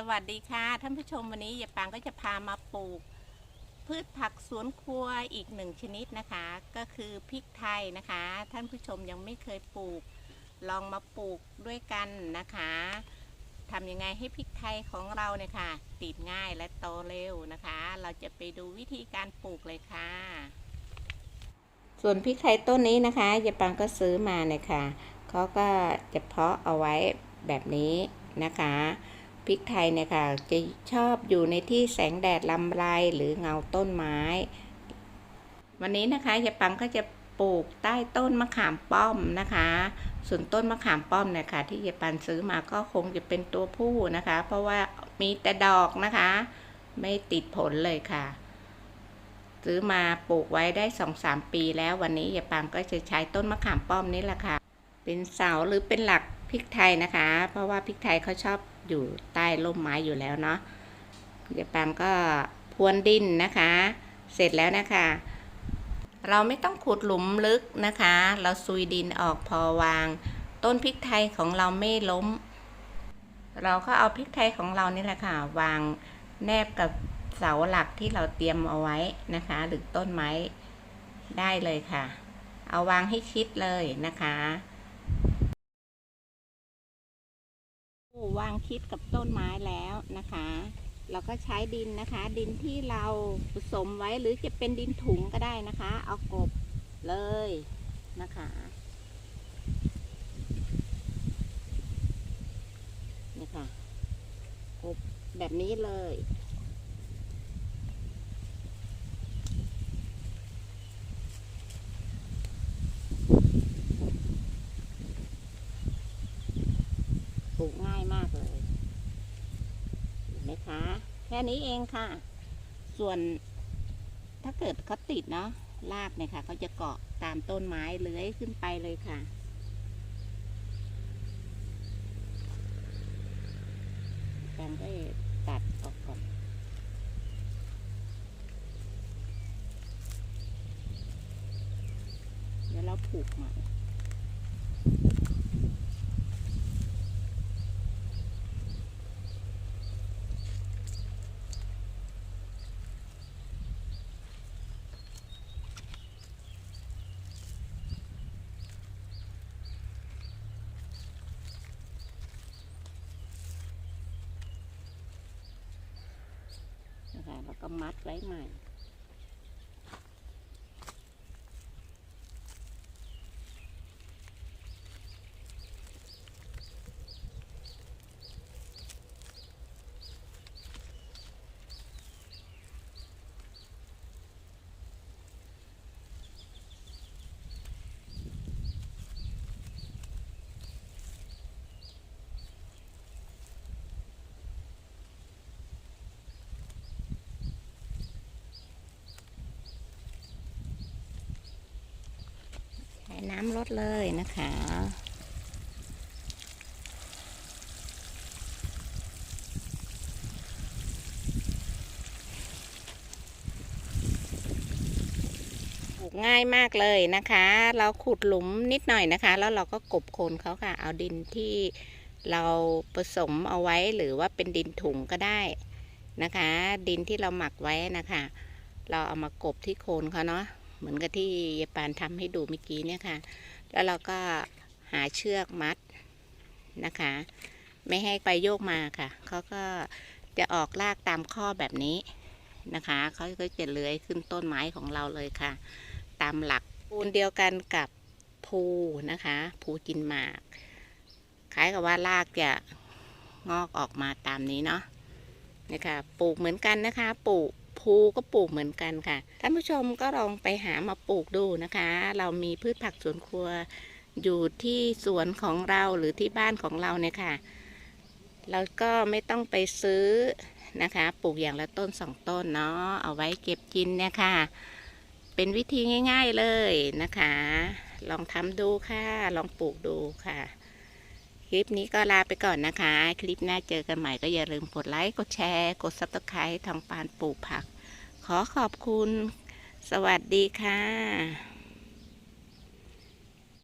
สวัสดีค่ะ ท่านผู้ชมวันนี้ยายปางก็จะพามาปลูก พืชผักสวนครัวอีกหนึ่งชนิดนะคะ ก็คือพริกไทยนะคะ ท่านผู้ชมยังไม่เคยปลูก ลองมาปลูกด้วยกันนะคะทำยังไงให้พริกไทยของเราเนี่ยค่ะ ติดง่ายและโตเร็วนะคะ เราจะไปดูวิธีการปลูกเลยค่ะ ส่วนพริกไทยต้นนี้นะคะยายปังก็ซื้อมาเนี่ยค่ะเขาก็จะเพาะเอาไว้แบบนี้นะคะ พริกไทยเนี่ยค่ะจะชอบอยู่ในที่แสงแดดลำไรหรือเงาต้นไม้ วันนี้นะคะยายปังก็จะปลูกใต้ต้นมะขามป้อมนะคะ ส่วนต้นมะขามป้อมเนี่ยค่ะที่ยายปันซื้อมาก็คงจะเป็นตัวผู้นะคะ เพราะว่ามีแต่ดอกนะคะ ไม่ติดผลเลยค่ะ ซื้อมาปลูกไว้ได้สองสามปีแล้ววันนี้ยายปางก็จะใช้ต้นมะขามป้อมนี่แหละค่ะ เป็นเสาหรือเป็นหลักพริกไทยนะคะ เพราะว่าพริกไทยเขาชอบ อยู่ใต้ร่มไม้อยู่แล้วเนาะยายปางก็พรวนดินนะคะ เสร็จแล้วนะคะ เราไม่ต้องขุดหลุมลึกนะคะ เราซุยดินออกพอวาง ต้นพริกไทยของเราไม่ล้ม เราก็เอาพริกไทยของเรานี่แหละค่ะ วางแนบกับเสาหลักที่เราเตรียมเอาไว้นะคะ หรือต้นไม้ได้เลยค่ะ เอาวางให้ชิดเลยนะคะ วางชิดกับต้นไม้แล้วนะคะ เราก็ใช้ดินนะคะ ดินที่เราผสมไว้หรือจะเป็นดินถุงก็ได้นะคะ เอากบเลยนะคะนี่ค่ะกบแบบนี้เลยปลูกง่ายเห็นไหมคะ แค่นี้เองค่ะ ส่วนถ้าเกิดเขาติดเนาะรากเนี่ยค่ะเขาจะเกาะตามต้นไม้เลื้อยขึ้นไปเลยค่ะ การก็ตัดออกก่อนเดี๋ยวเราผูกใหม่ แล้วก็มัดไว้ใหม่ น้ำลดเลยนะคะ ปลูกง่ายมากเลยนะคะ เราขุดหลุมนิดหน่อยนะคะ แล้วเราก็กบโคนเขาค่ะ เอาดินที่เราผสมเอาไว้หรือว่าเป็นดินถุงก็ได้นะคะ ดินที่เราหมักไว้นะคะ เราเอามากบที่โคนเขาเนาะ เหมือนกับที่ยายปานทำให้ดูเมื่อกี้เนี่ยค่ะ แล้วเราก็หาเชือกมัดนะคะ ไม่ให้ไปโยกมาค่ะเขาก็จะออกลากตามข้อแบบนี้นะคะเขาก็จะเลื้อยขึ้นต้นไม้ของเราเลยค่ะ ตามหลักปูนเดียวกันกับภูนะคะภูกินหมากคล้ายกับว่ารากจะงอกออกมาตามนี้เนาะนะคะปลูกเหมือนกันนะคะปลูก ภูก็ปลูกเหมือนกันค่ะ ท่านผู้ชมก็ลองไปหามาปลูกดูนะคะ เรามีพืชผักสวนครัวอยู่ที่สวนของเราหรือที่บ้านของเราเนี่ยค่ะ เราก็ไม่ต้องไปซื้อนะคะ ปลูกอย่างละต้นสองต้นเนาะ เอาไว้เก็บกินเนี่ยค่ะ เป็นวิธีง่าย ๆเลยนะคะ ลองทำดูค่ะ ลองปลูกดูค่ะ คลิปนี้ก็ลาไปก่อนนะคะ คลิปหน้าเจอกันใหม่ก็อย่าลืมกดไลค์ กดแชร์ กดซับสไครต์ทางปานปลูกผัก ขอขอบคุณ สวัสดีค่ะ